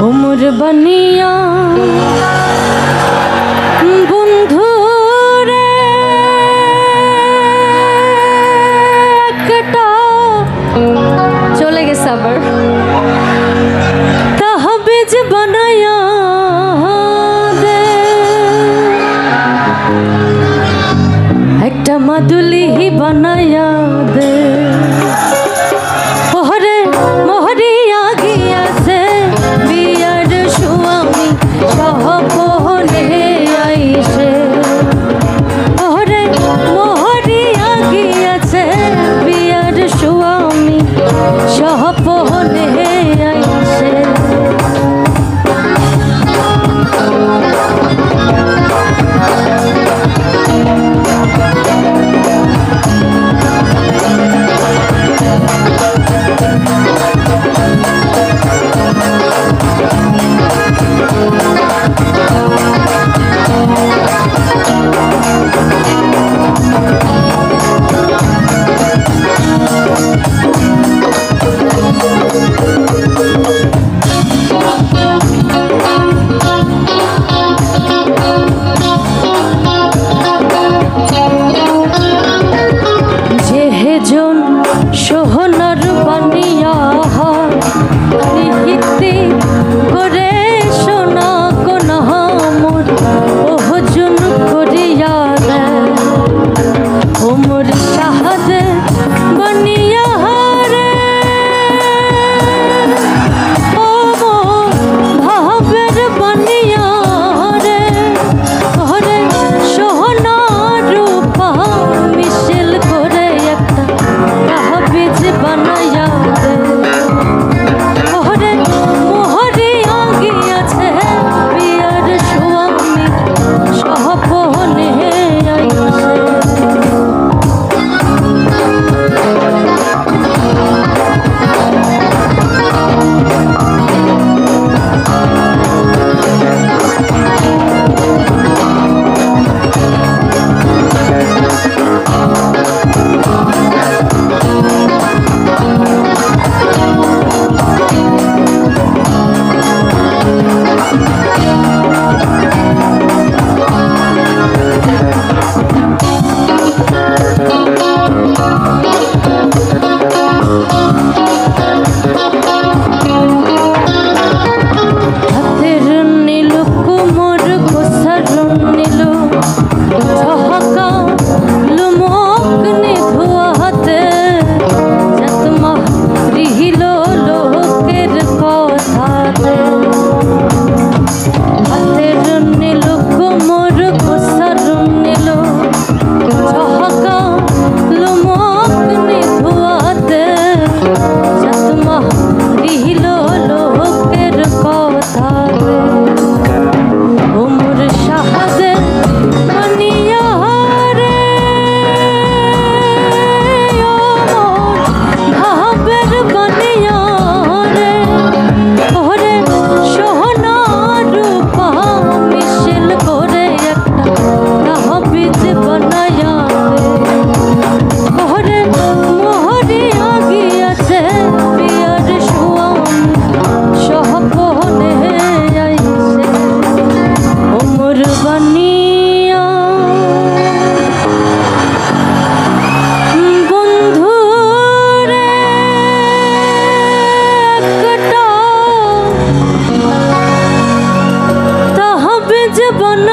ওমর বানিয়া বন্ধু রে একটা চলে গেছে আবার তাহবেজ বানায়া দে একটা মাদুলি বানায়া দে Sure. Oh. বন